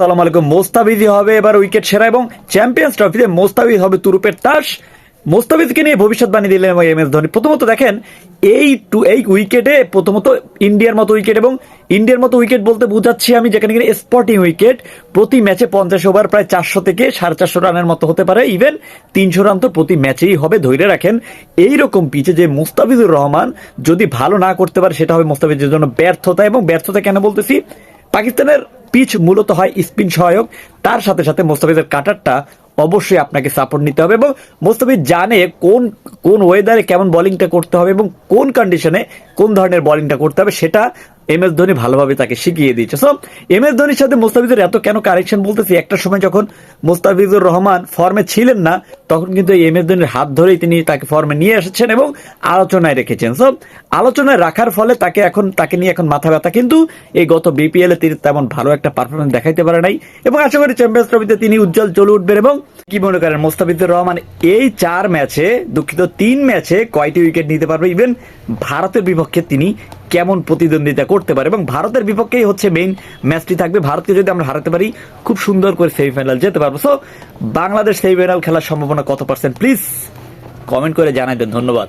সালাম আলাইকুম। মোস্তাফিজি হবে এবার উইকেট সেরা এবং চ্যাম্পিয়ন্স ট্রফিতে মোস্তাফিজ হবে তুরুপের তাস। মোস্তাফিজকে নিয়ে ভবিষ্যৎবাণী দিলেন এম এস ধোনি। প্রথমত দেখেন, এই টু, এই উইকেটে প্রথমত ইন্ডিয়ার মতো উইকেট এবং ইন্ডিয়ার মতো উইকেট বলতে বোঝাচ্ছি আমি যেখানে কিনা স্পটিং উইকেট। প্রতি ম্যাচে পঞ্চাশ ওভার প্রায় চারশো থেকে সাড়ে চারশো রানের মতো হতে পারে। ইভেন তিনশো রান তো প্রতি ম্যাচেই হবে ধৈর্য রাখেন। এই রকম পিচে যে মুস্তাফিজুর রহমান যদি ভালো না করতে পারে, সেটা হবে মুস্তাফিজের জন্য ব্যর্থতা এবং ব্যর্থতা কেন বলতেছি? পাকিস্তানের পিচ মূলত হয় স্পিন সহায়ক। তার সাথে সাথে মোস্তাফিজের কাটারটা অবশ্যই আপনাকে সাপোর্ট নিতে হবে এবং মোস্তাফিজ জানে কোন কোন ওয়েদারে কেমন বলিংটা করতে হবে এবং কোন কন্ডিশনে কোন ধরনের বলিংটা করতে হবে, সেটা এম এস ধোনি ভালোভাবে তাকে শিখিয়ে দিয়েছে। সো এম এস ধোনির সাথে মোস্তাফিজের এত কেন কারেকশন বলতেছি? একটা সময় যখন মোস্তাফিজুর রহমান ফর্মে ছিলেন না, তখন কিন্তু এই এম এস ধোনির হাত ধরেই তিনি তাকে ফর্মে নিয়ে এসেছেন এবং আলোচনায় রেখেছেন। সো আলোচনায় রাখার ফলে তাকে এখন, তাকে নিয়ে এখন মাথা ব্যথা। কিন্তু এই গত বিপিএল এ তিনি তেমন ভালো একটা পারফরমেন্স দেখাইতে পারে নাই এবং আশা করি চ্যাম্পিয়ন্স ট্রফিতে তিনি উজ্জ্বল চলে উঠবেন এবং কি মনে করেন মোস্তাফিজুর রহমান, এই চার ম্যাচে দুঃখিত তিন ম্যাচে কয়টি উইকেট নিতে পারবে? ইভেন ভারতের বিপক্ষে তিনি কেমন প্রতিদ্বন্দ্বিতা করতে পারে এবং ভারতের বিপক্ষেই হচ্ছে মেইন ম্যাচটি থাকবে। ভারতকে যদি আমরা হারাতে পারি, খুব সুন্দর করে সেমিফাইনাল যেতে পারব। সো বাংলাদেশ সেমিফাইনাল খেলার সম্ভাবনা কত পার্সেন্ট প্লিজ কমেন্ট করে জানাই দেন ধন্যবাদ।